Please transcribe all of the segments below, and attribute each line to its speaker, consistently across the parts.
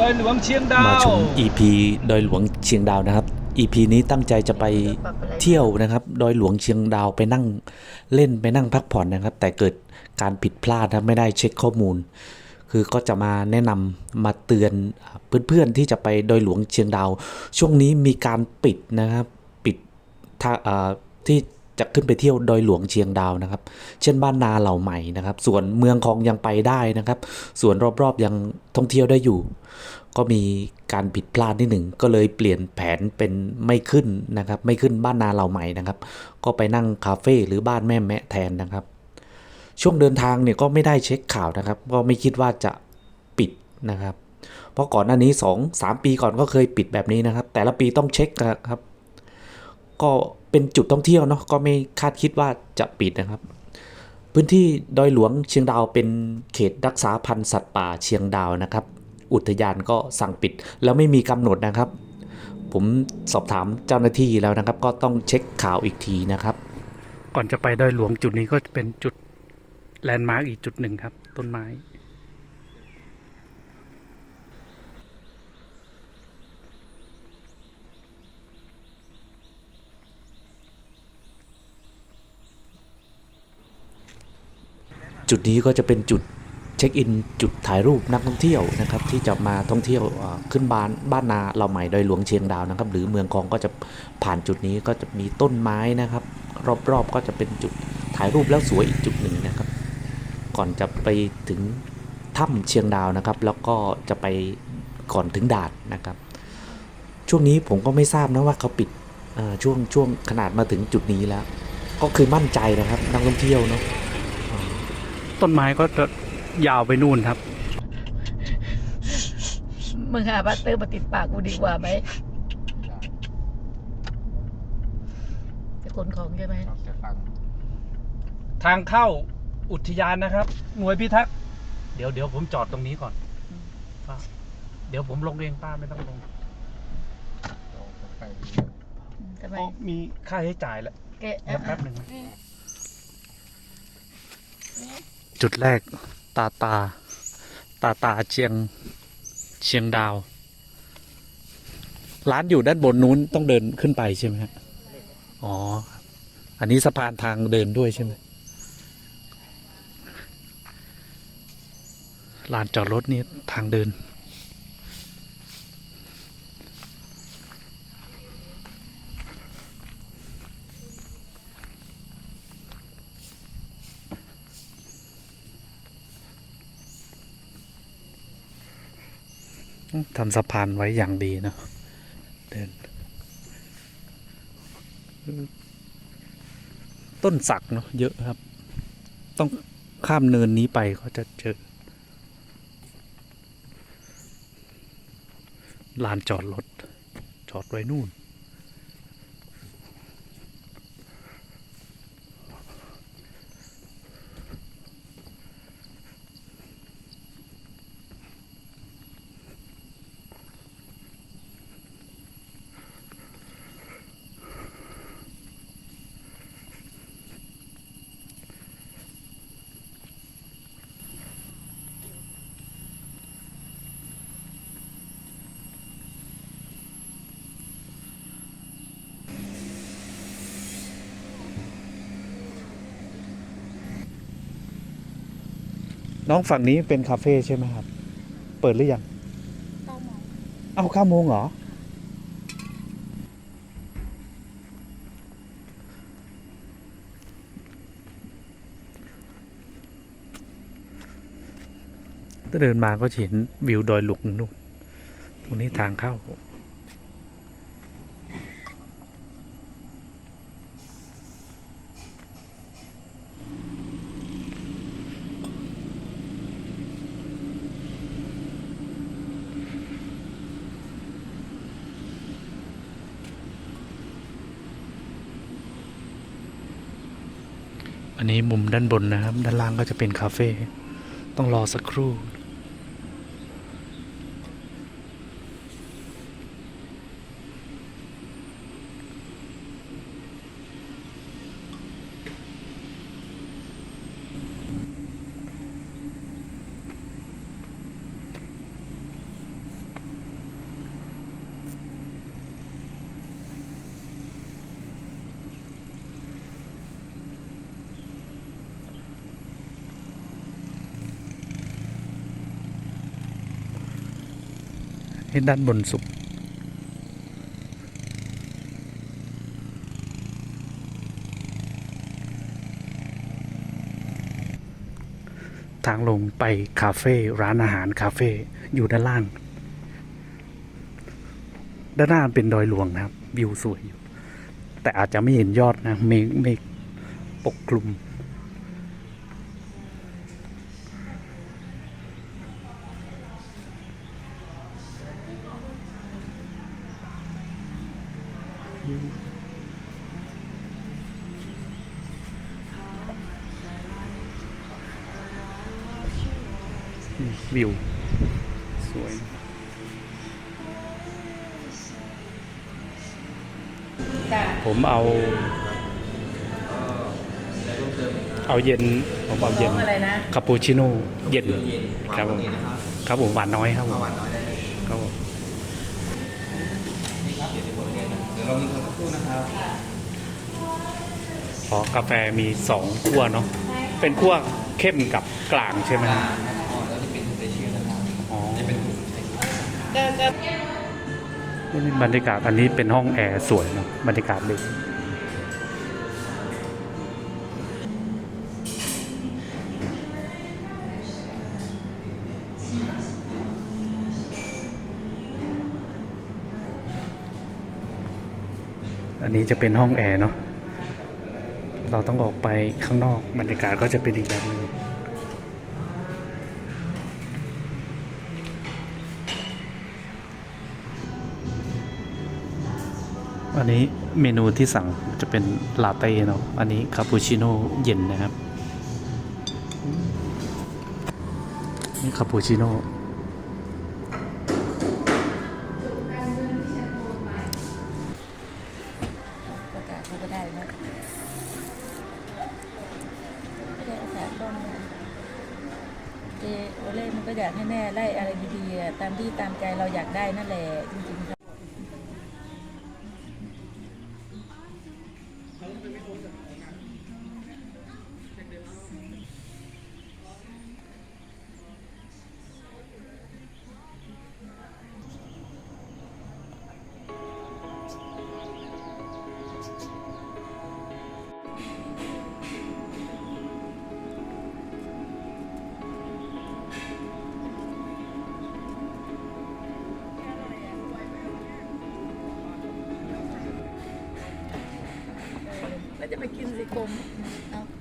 Speaker 1: ดอยหลวงเชียงดาว
Speaker 2: มาชม EP ดอยหลวงเชียงดาวนะครับ EP นี้ตั้งใจจะไปเที่ยวนะครับ ดอยหลวงเชียงดาวไปนั่งเล่นไปนั่งพักผ่อนนะครับ แต่เกิดการผิดพลาดนะไม่ได้เช็คข้อมูล คือก็จะมาแนะนำมาเตือนเพื่อนๆที่จะไปดอยหลวงเชียงดาว ช่วงนี้มีการปิดนะครับ ปิดทาอ่าที่ จะขึ้นไปเที่ยวดอยหลวงเชียงดาวนะครับ เช่นบ้านนาเหล่าใหม่นะครับ ส่วนเมืองคองยังไปได้นะครับ ส่วนรอบๆยังท่องเที่ยวได้อยู่ ก็มีการผิดพลาดนิดหนึ่งก็เลยเปลี่ยนแผนเป็นไม่ขึ้นนะครับ ไม่ขึ้นบ้านนาเหล่าใหม่นะครับ ก็ไปนั่งคาเฟ่หรือบ้านแม่แมะแทนนะครับ ช่วงเดินทางเนี่ยก็ไม่ได้เช็คข่าวนะครับ ก็ไม่คิดว่าจะปิดนะครับ เพราะก่อนหน้านี้ 2 3 ปีก่อนก็เคยปิดแบบนี้นะครับ แต่ละปีต้องเช็คครับ ก็เป็นจุดท่องเที่ยวเนาะก็ไม่คาดคิดว่าจะปิดนะครับ พื้นที่ดอยหลวงเชียงดาวเป็นเขตรักษาพันธุ์สัตว์ป่าเชียงดาวนะครับ อุทยานก็สั่งปิด แล้วไม่มีกำหนดนะครับ ผมสอบถามเจ้าหน้าที่แล้วนะครับ ก็ต้องเช็คข่าวอีกทีนะครับ
Speaker 3: ก่อนจะไปดอยหลวงจุดนี้ก็เป็นจุดแลนด์มาร์กอีกจุดหนึ่งครับ ต้นไม้
Speaker 2: จุดนี้ก็จะเป็นจุดเช็คอินจุดถ่ายรูปนักท่องเที่ยวนะครับที่จะมาท่องเที่ยวขึ้นบ้านบ้านนาเราใหม่ดอยหลวงเชียงดาวนะครับ หรือเมืองคองก็จะผ่านจุดนี้ก็จะมีต้นไม้นะครับ รอบๆก็จะเป็นจุดถ่ายรูปแล้วสวยอีกจุดหนึ่งนะครับ ก่อนจะไปถึงถ้ำเชียงดาวนะครับ แล้วก็จะไปก่อนถึงดานนะครับ ช่วงนี้ผมก็ไม่ทราบนะว่าเขาปิดช่วงช่วงขนาดมาถึงจุดนี้แล้ว ก็คือมั่นใจนะครับนักท่องเที่ยวเนาะ
Speaker 3: ต้นไม้ก็จะยาวไปนู่นครับ
Speaker 4: มึงหาบัตเตอร์มาติดปากกูดีกว่าไหมจะขนของใช่ไหม
Speaker 1: ทางเข้าอุทยานนะครับ หน่วยพิทักษ์เดี๋ยวเดี๋ยวผมจอดตรงนี้ก่อนป้าเดี๋ยวผมลงเองป้าไม่ต้องลง
Speaker 4: ทำไม
Speaker 1: เพราะมีค่าใช้จ่ายแล้ว
Speaker 4: แก
Speaker 1: เดี๋ยวแป๊บหนึ่งนะ
Speaker 3: จุดแรกตาตา ตาตาเชียงเชียงดาว ร้านอยู่ด้านบนนู้นต้องเดินขึ้นไปใช่ไหมฮะอ๋อ อันนี้สะพานทางเดินด้วยใช่ไหมลานจอดรถนี่ทางเดิน ทำสะพานไว้อย่างดีเนาะเดิน ต้นสักเนาะเยอะครับ ต้องข้ามเนินนี้ไปก็จะเจอลานจอดรถจอดไว้นู่น น้องฝั่งนี้เป็นคาเฟ่ใช่ไหมครับ เปิดหรือยังเอาเก้าโมงเหรอ ถ้าเดินมาก็จะเห็นวิวดอยหลุกนู่น ตรงนี้ทางเข้า อันนี้มุมด้านบนนะครับ ด้านล่างก็จะเป็นคาเฟ่ ต้องรอสักครู่
Speaker 2: ให้ด้านบนสุด ทางลงไปคาเฟ่ร้านอาหารคาเฟ่อยู่ด้านล่าง ด้านหน้าเป็นดอยหลวงนะครับ วิวสวยอยู่ แต่อาจจะไม่เห็นยอดนะเมฆเมฆปกคลุม วิว สวย ผมเอา เอาเย็น ผมเอาเย็น
Speaker 4: อะไรนะ
Speaker 2: คาปูชิโน่เย็นครับผมครับผมหวานน้อยครับผมครับผมอ๋อกาแฟมีสองขั้วเนาะเป็นขั้วเข้มกับกลางใช่ไหมครับอ๋อ นี่บรรยากาศอันนี้เป็นห้องแอร์สวยเนาะบรรยากาศดีอันนี้จะเป็นห้องแอร์เนาะเราต้องออกไปข้างนอกบรรยากาศก็จะเป็นอีกแบบนึง อันนี้เมนูที่สั่งจะเป็นลาเต้เนาะ อันนี้คาปูชิโน่เย็นนะครับ นี่คาปูชิโน่
Speaker 4: ประกาศเขาก็ได้นะไม่ได้อาสาต้นนเจโอเล่มันก็อยากให้แม่ไล่อะไรดีๆตามที่ตามใจเราอยากได้นั่นแหละจริงๆ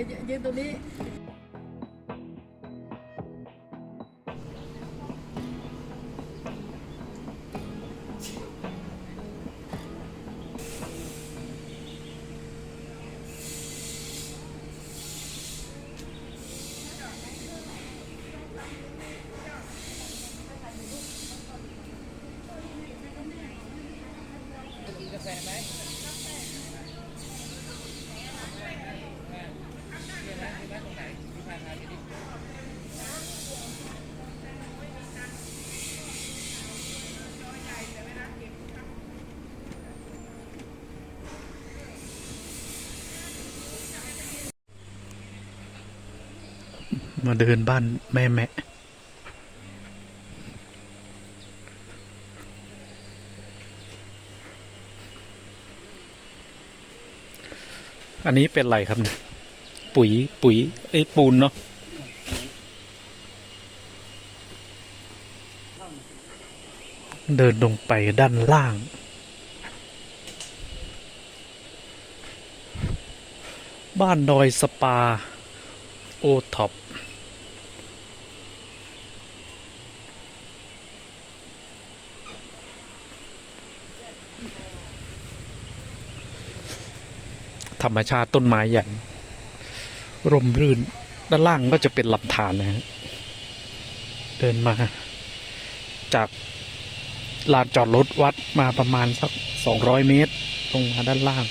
Speaker 4: ไปยืนตรงนี้
Speaker 2: มาเดินบ้านแม่แม่อันนี้เป็นไรครับเนี่ยปุ๋ย ปุ๋ยไอ้ปูนเนาะเดินลงไปด้านล่าง บ้านดอยสปา โอท็อป ธรรมชาติต้นไม้ใหญ่ร่มรื่น ด้านล่างก็จะเป็นลำธารนะฮะเดินมา จากลานจอดรถวัดมาประมาณสักสองร้อยเมตรตรงมาด้านล่าง